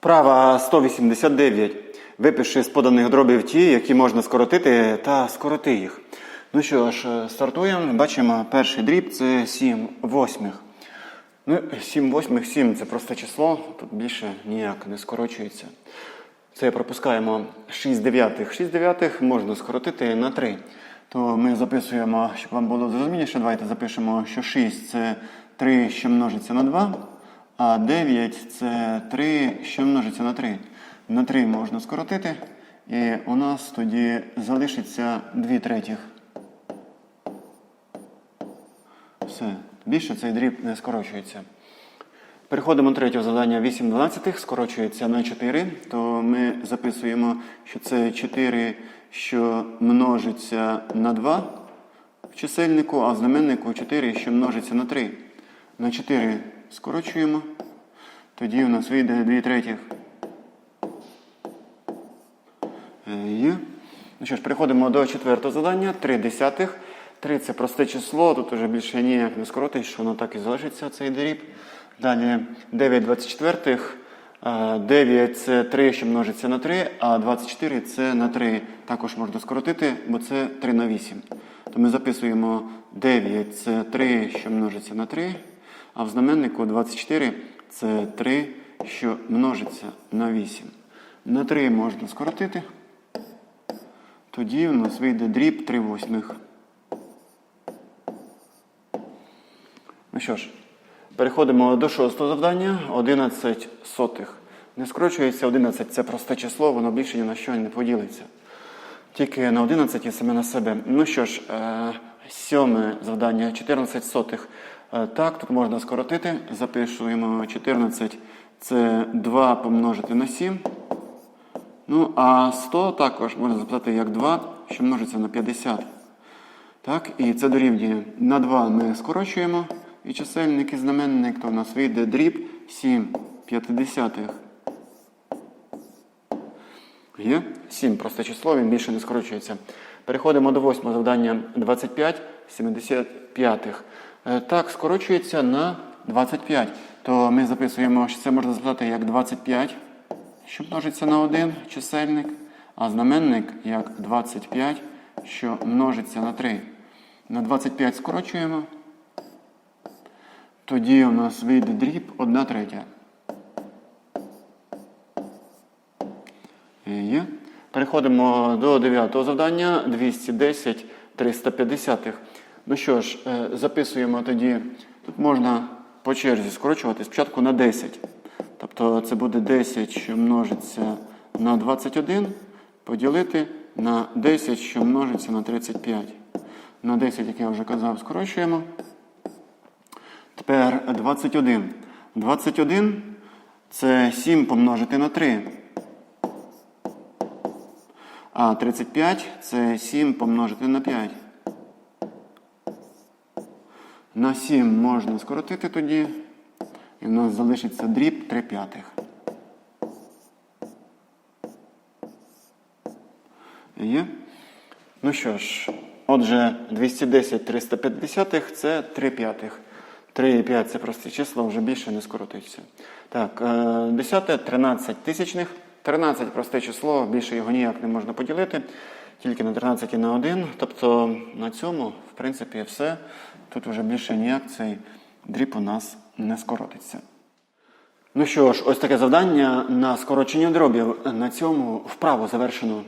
Вправа 189. Випиши з поданих дробів ті, які можна скоротити, та скороти їх. Ну що ж, е, стартуємо. Бачимо, перший дріб це 7 восьмих. Ну, 7 восьмих, 7 це просте число, тут більше ніяк не скорочується. Це пропускаємо 6 дев'ятих. 6 дев'ятих можна скоротити на 3. То ми записуємо, щоб вам було зрозуміліше, давайте запишемо, що 6 це 3, що множиться на 2, а 9 це 3, що множиться на 3. На 3 можна скоротити, і у нас тоді залишиться 2 третіх. Все. Більше цей дріб не скорочується. Переходимо до третього завдання. 8 12 скорочується на 4, то ми записуємо, що це 4, що множиться на 2 в чисельнику, а в знаменнику 4, що множиться на 3. На 4 скорочуємо. Тоді у нас вийде 2 третіх. Е, Є. Ну що ж, переходимо до четвертого завдання. 3 десятих. 3 це просте число, тут вже більше ніяк не скоротиш, що воно так і залишиться, цей дріб. Далі 9 24. 9 це 3, що множиться на 3, а 24 це на 3. Також можна скоротити, бо це 3 на 8. То ми записуємо 9 це 3, що множиться на 3, а в знаменнику 24 це 3, що множиться на 8. На 3 можна скоротити. Тоді у нас вийде дріб 3 восьмих. Ну що ж, переходимо до шостого завдання. 11 сотих. Не скорочується 11, це просте число, воно більше ні на що не поділиться. Тільки на 11 і саме на себе. Ну що ж, е, сьоме завдання 14 сотих. Е, Так, тут можна скоротити. Запишуємо 14. Це 2 помножити на 7. Ну, а 100 також можна записати як 2, що множиться на 50. Так, і це дорівнює. На 2 ми скорочуємо. І чисельник і знаменник, то в нас вийде дріб 7 п'ятидесятих. Є? 7 просте число, він більше не скорочується. Переходимо до восьмого завдання 25 75. Е, Так, скорочується на 25. То ми записуємо, що це можна записати як 25, що множиться на 1 чисельник, а знаменник як 25, що множиться на 3. На 25 скорочуємо. Тоді у нас вийде дріб 1 третя. Є. Переходимо до дев'ятого завдання 210 350. Ну що ж, е, записуємо тоді. Тут можна по черзі скорочувати спочатку на 10. Тобто це буде 10, що множиться на 21, поділити на 10, що множиться на 35. На 10, як я вже казав, скорочуємо. Тепер 21. 21 це 7 помножити на 3. А 35 це 7 помножити на 5. На 7 можна скоротити тоді. І в нас залишиться дріб 3 п'ятих. Є? Ну що ж, отже, 210 350 це 3 п'ятих. 3 і 5 це просте число, вже більше не скоротиться. Так, е, 10 13 тисячних. 13 просте число, більше його ніяк не можна поділити, тільки на 13 і на 1. Тобто на цьому, в принципі, все. Тут вже більше ніяк цей дріб у нас не скоротиться. Ну що ж, ось таке завдання на скорочення дробів. На цьому вправо завершено.